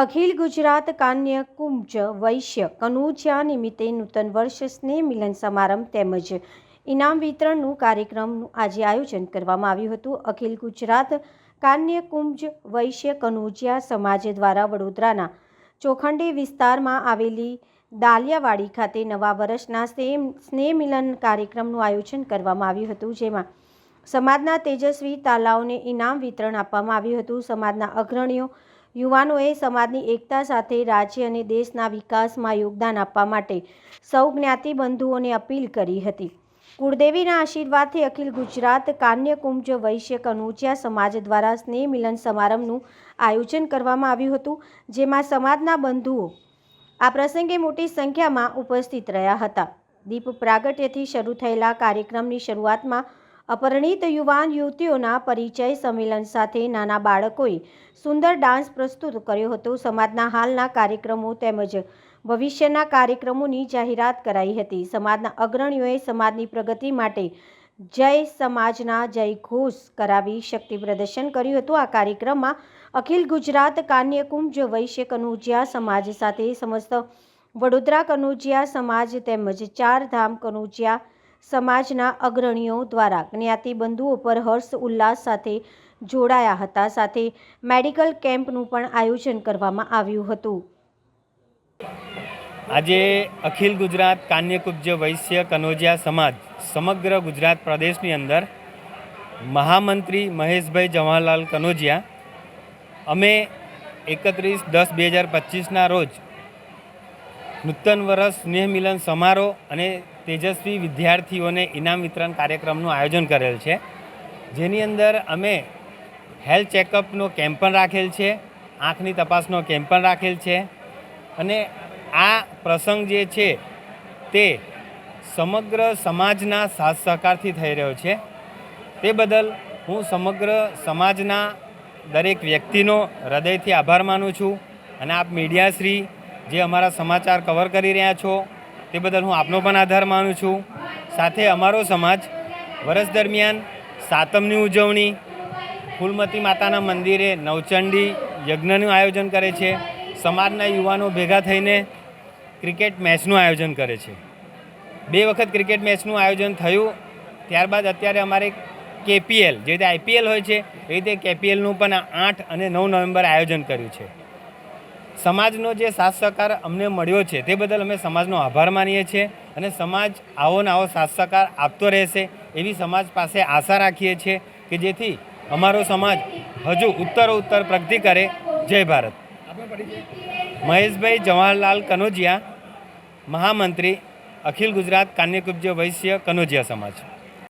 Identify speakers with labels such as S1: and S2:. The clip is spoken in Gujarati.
S1: અખિલ ગુજરાત કાન્ય કુંજ વૈશ્ય કનુજિયા નિમિત્તે નૂતન વર્ષ સ્નેહ મિલન સમારંભ તેમજ ઇનામ વિતરણનું કાર્યક્રમનું આજે આયોજન કરવામાં આવ્યું હતું. અખિલ ગુજરાત કાન્ય કુંજ વૈશ્ય કનુજિયા સમાજ દ્વારા વડોદરાના ચોખંડી વિસ્તારમાં આવેલી દાલિયાવાડી ખાતે નવા વર્ષના સ્નેહ મિલન કાર્યક્રમનું આયોજન કરવામાં આવ્યું હતું, જેમાં સમાજના તેજસ્વી તાલાઓને ઇનામ વિતરણ આપવામાં આવ્યું હતું. સમાજના અગ્રણીઓ યુવાનોએ સમાજની એકતા સાથે રાજ્ય અને દેશના વિકાસમાં યોગદાન આપવા માટે સૌ જ્ઞાતિ બંધુઓને અપીલ કરી હતી. કુળદેવીના આશીર્વાદથી અખિલ ગુજરાત કાન્યકુંજ વૈશ્ય કનુજિયા સમાજ દ્વારા સ્નેહ મિલન સમારંભનું આયોજન કરવામાં આવ્યું હતું, જેમાં સમાજના બંધુઓ આ પ્રસંગે મોટી સંખ્યામાં ઉપસ્થિત રહ્યા હતા. દીપ પ્રાગટ્યથી શરૂ થયેલા કાર્યક્રમની શરૂઆતમાં અપરિણિત યુવાન યુવતીઓના પરિચય સંમેલન સાથે નાના બાળકોએ સુંદર ડાન્સ પ્રસ્તુત કર્યો હતો. સમાજના હાલના કાર્યક્રમો તેમજ ભવિષ્યના કાર્યક્રમોની જાહેરાત કરાઈ હતી. સમાજના અગ્રણીઓએ સમાજની પ્રગતિ માટે જય સમાજના જય ઘોષ કરાવી શક્તિ પ્રદર્શન કર્યું હતું. આ કાર્યક્રમમાં અખિલ ગુજરાત કાન્યકુંજ વૈશ્ય કનુજિયા સમાજ સાથે સમસ્ત વડોદરા કનુજિયા સમાજ તેમજ ચાર ધામ કનુજિયા સમાજના અગ્રણીઓ દ્વારા જ્ઞાતિ બંધુઓ પર હર્ષ, ઉલ્લાસ સાથે જોડાયા હતા. સાથે મેડિકલ કેમ્પનું પણ આયોજન કરવામાં આવ્યું હતું.
S2: આજે અખિલ ગુજરાત કાન્યકુબ્જ વૈશ્ય કનોજિયા સમાજ સમગ્ર ગુજરાત પ્રદેશની અંદર મહામંત્રી મહેશભાઈ જવાહરલાલ કનોજિયા અમે એકત્રીસ દસ બે હજાર પચીસના રોજ નૂતન વર્ષ સ્નેહ મિલન સમારોહ અને તેજસ્વી વિદ્યાર્થીઓને ઇનામ વિતરણ કાર્યક્રમનું આયોજન કરેલ છે. જેની અંદર અમે હેલ્થ ચેકઅપનો કેમ્પ પણ રાખેલ છે, આંખની તપાસનો કેમ્પ પણ રાખેલ છે અને આ પ્રસંગ જે છે તે સમગ્ર સમાજના સાથ સહકારથી થઈ રહ્યો છે. તે બદલ હું સમગ્ર સમાજના દરેક વ્યક્તિનો હૃદયથી આભાર માનું છું અને આપ મીડિયાશ્રી જે અમારા સમાચાર કવર કરી રહ્યા છો, તે બદલ હું આપનો પણ આભાર માનું છું. સાથે અમારો સમાજ વર્ષ દરમિયાન સાતમની ઉજવણી, ફૂલમતી માતાના મંદિરે નવચંડી યજ્ઞનું આયોજન કરે છે. સમાજના યુવાનો ભેગા થઈને ક્રિકેટ મેચનું આયોજન કરે છે. બે વખત ક્રિકેટ મેચનું આયોજન થયું, ત્યારબાદ અત્યારે અમારે કેપીએલ, જે રીતે આઈપીએલ હોય છે, એ રીતે કેપીએલનું પણ આઠ અને નવ નવેમ્બર આયોજન કર્યું છે. સમાજનો જે સાથ સહકાર અમને મળ્યો છે તે બદલ અમે સમાજનો આભાર માનીએ છીએ અને સમાજ આવો ને આવો સાથ સહકાર આપતો રહેશે એવી સમાજ પાસે આશા રાખીએ છીએ કે જેથી અમારો સમાજ હજુ ઉત્તરો ઉત્તર પ્રગતિ કરે. જય ભારત. મહેશભાઈ જવાહરલાલ કનોજિયા, મહામંત્રી, અખિલ ગુજરાત કાન્યકુબ્જ વૈશ્ય કનોજિયા સમાજ.